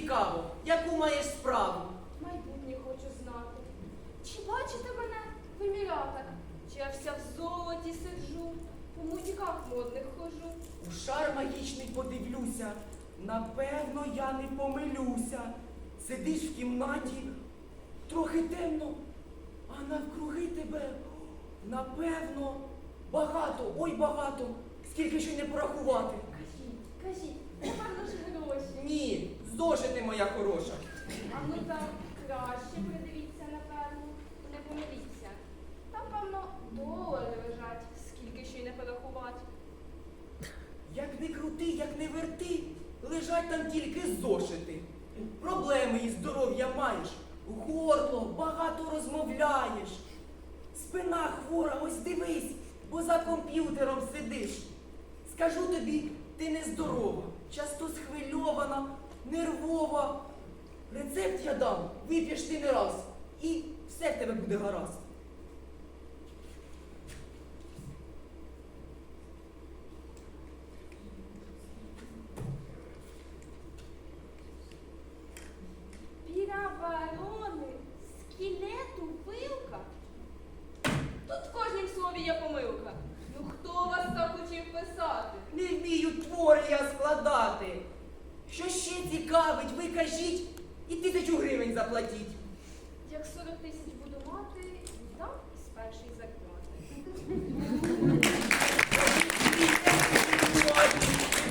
цікаво? Яку маєш справу? Майбутнє хочу знати. Чи бачите мене в еміратах? Чи я вся в золоті сиджу, по мутіках модних хожу? У шар магічний подивлюся. Напевно, я не помилюся. Сидиш в кімнаті, трохи темно, а навкруги тебе, напевно, багато, ой багато, скільки ще не порахувати. Кажіть, кажіть, напевно зошити моя хороша. А ну так краще придивіться, напевно, не помиліться. Там, певно, долари лежать, скільки ще й не порахувати. Як не крути, як не верти, лежать там тільки зошити. Проблеми із здоров'я маєш, горло, багато розмовляєш. Спина хвора, ось дивись, бо за комп'ютером сидиш. Скажу тобі, ти нездорова, часто схвильована, нервова. Рецепт я дам, вип'єш ти не раз, і все в тебе буде гаразд. Піраварони, скелету, пилка. Тут в кожнім слові є помилка. Ну хто вас так учив писати? Не вмію твори я ще цікавить, ви кажіть і тисячу гривень заплатіть. Як 40 тисяч буду мати, віддам із першої зарплати.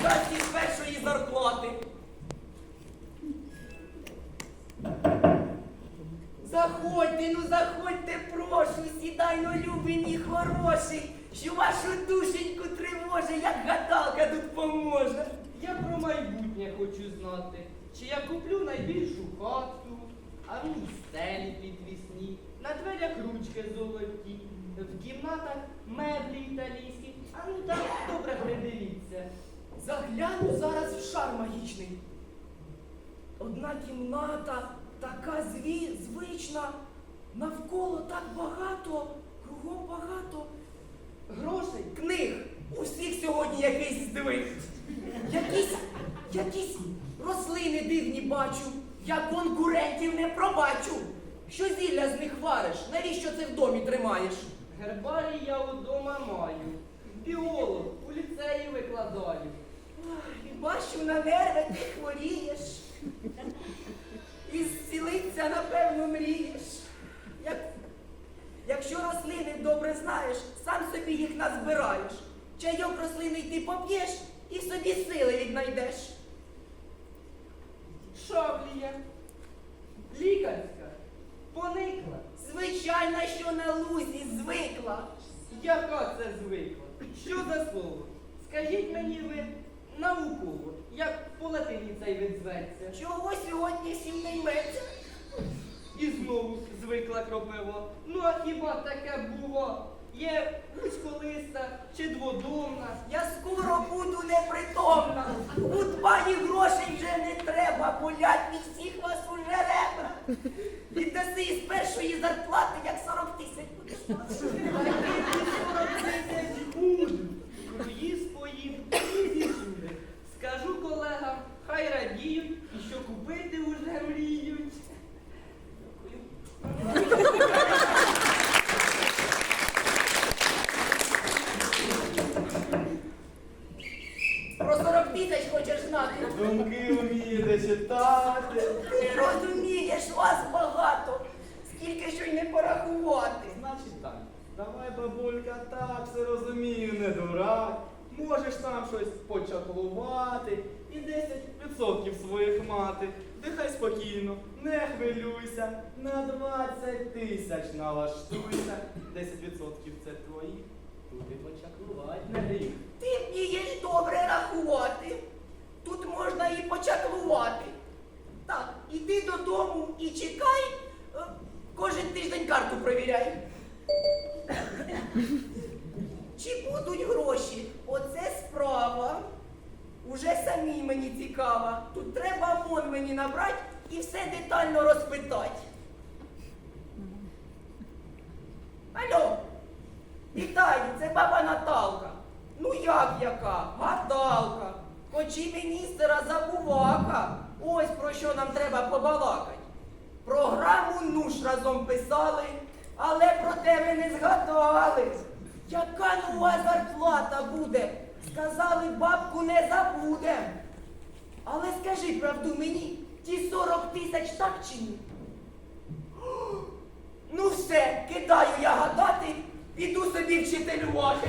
Дасть із першої зарплати. Заходьте, ну заходьте, прошу, сідай, ну любині хороший, що вашу душеньку тривоже, як гадалка тут поможе. Я про майбутнє хочу знати. Чи я куплю найбільшу хату, а ній стелі підвісні, на дверях ручки золоті, в кімнатах меблі італійські. А ну так добре придивіться. Загляну зараз в шар магічний. Одна кімната така звична, навколо так багато, кругом багато Я конкурентів не пробачу. Що зілля з них вариш? Навіщо це в домі тримаєш? Гербарій я удома маю. Біолог у ліцеї викладаю. Ой, Бачу, на нерви ти хворієш. І зцілиться, напевно, мрієш. Як, якщо рослини добре знаєш, сам собі їх назбираєш. Чайок рослини ти поп'єш і в собі сили віднайдеш. Шаблія. Лікарська. Поникла. Звичайно, що на лузі звикла. Яка це звикла? Що за слово? Скажіть мені ви науково, як по латині цей вид зветься. Чого сьогодні всім не йметься? І знову звикла кропива. Ну а хіба таке було? Є вузьколиста чи дводомна. Я скоро буду непритомна. У пані грошей вже не треба, болять від всіх вас уже ребра. Віддаси із першої зарплати, як 40 тисяч будеш мати. Буду. Круїз поїм і зісюди. Скажу колегам, хай радіють і що купити уже мріють. Про 40 тисяч хочеш знати. Думки вмієте читати. Ти розумієш, вас багато. Скільки що й не порахувати. Значить так, давай, бабулька, так все розумію, не дурак. Можеш там щось почаклувати і 10% своїх мати. Дихай спокійно, не хвилюйся, на 20 тисяч налаштуйся. 10% це твої. Тут і почаклувати не гріх. Ти вмієш добре рахувати. Тут можна і почаклувати. Так, іди додому і чекай. е, Кожен тиждень карту провіряй. Чи будуть гроші? Оце справа. Уже самій мені цікаво. Тут треба мон мені набрати і все детально розпитати. Алло, вітаю, це баба Наталка. Ну як яка? Гада. Наталка, хоч і міністра забувака. Ось про що нам треба побалакать. Програму нуж разом писали, але про тебе не згадали. Яка нова зарплата буде? Сказали, бабку не забудем. Але скажи правду мені, ті 40 тисяч так чи ні? Ну все, кидаю я гадати, піду собі вчителювати.